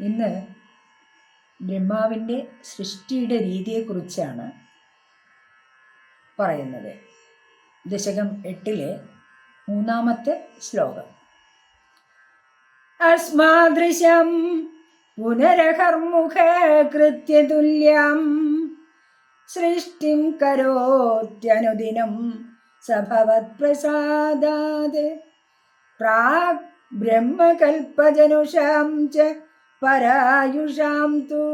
ഇന്ന് ബ്രഹ്മാവിന്റെ സൃഷ്ടിയുടെ രീതിയെക്കുറിച്ചാണ് പറയുന്നത്. ദശകം എട്ടിലെ മൂന്നാമത്തെ ശ്ലോകം. അസ്മാദൃശം പുനരഹർമുഖ കൃത്യതുല്യം. സൃഷ്ടിം കരോത്യനുദിനം സഭവത്പ്രസാദാത്. പ്രാഗ് ബ്രഹ്മകൽപ്പജനുഷാം ച പരായുഷാം തു.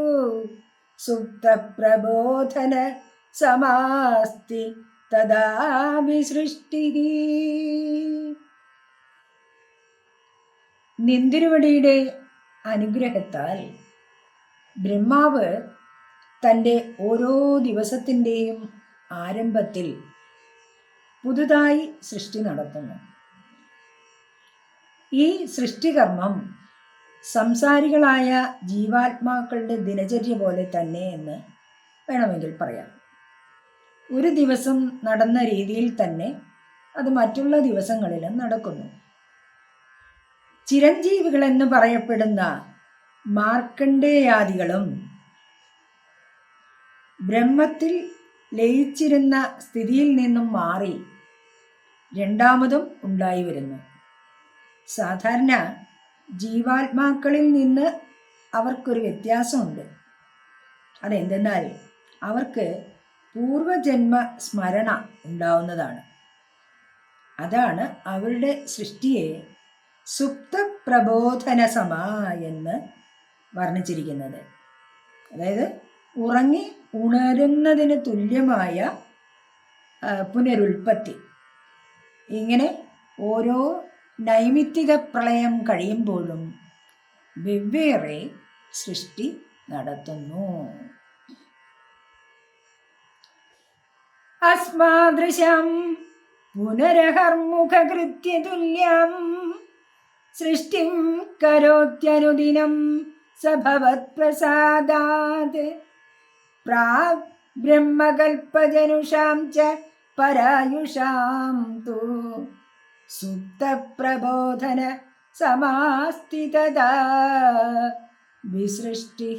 സുപ്തപ്രബോധന സമാസ്തി തദാവിസൃഷ്ടി നിന്തിരുവടിയുടെ അനുഗ്രഹത്താൽ ബ്രഹ്മാവ് തന്റെ ഓരോ ദിവസത്തിന്റെയും ആരംഭത്തിൽ പുതുതായി സൃഷ്ടി നടത്തുന്നു. ഈ സൃഷ്ടികർമ്മം സംസാരികളായ ജീവാത്മാക്കളുടെ ദിനചര്യ പോലെ തന്നെ എന്ന് വേണമെങ്കിൽ പറയാം. ഒരു ദിവസം നടന്ന രീതിയിൽ തന്നെ അത് മറ്റുള്ള ദിവസങ്ങളിലും നടക്കുന്നു. ചിരഞ്ജീവികൾ എന്ന് പറയപ്പെടുന്ന മാർക്കണ്ഡേയാദികളും ബ്രഹ്മത്തിൽ ലയിച്ചിരുന്ന സ്ഥിതിയിൽ നിന്നും മാറി രണ്ടാമതും ഉണ്ടായി വരുന്നു. സാധാരണ ജീവാത്മാക്കളിൽ നിന്ന് അവർക്കൊരു വ്യത്യാസമുണ്ട്. അതെന്തെന്നാൽ അവർക്ക് പൂർവജന്മ സ്മരണ ഉണ്ടാവുന്നതാണ്. അതാണ് അവരുടെ സൃഷ്ടിയെ സുപ്ത സുപ്തപ്രബോധനസമ എന്ന് വർണിച്ചിരിക്കുന്നത്. അതായത് ഉറങ്ങി ഉണരുന്നതിന് തുല്യമായ പുനരുൽപ്പത്തി. ഇങ്ങനെ ഓരോ നൈമിത്തിക പ്രളയം കഴിയുമ്പോഴും വെവ്വേറെ സൃഷ്ടി നടത്തുന്നു. അസ്മാദൃശം പുനരഹർമുഖകൃത്യതുല്യം സൃഷ്ടിം കരോത്യനുദിനം സഭവത്പ്രസാദാത് പ്രാഗ് ബ്രഹ്മകൽപ്പജനുഷാം ച പരായുഷാം തു. സുപ്തപ്രബോധന സമാസ്തി തദാ വിസൃഷ്ടി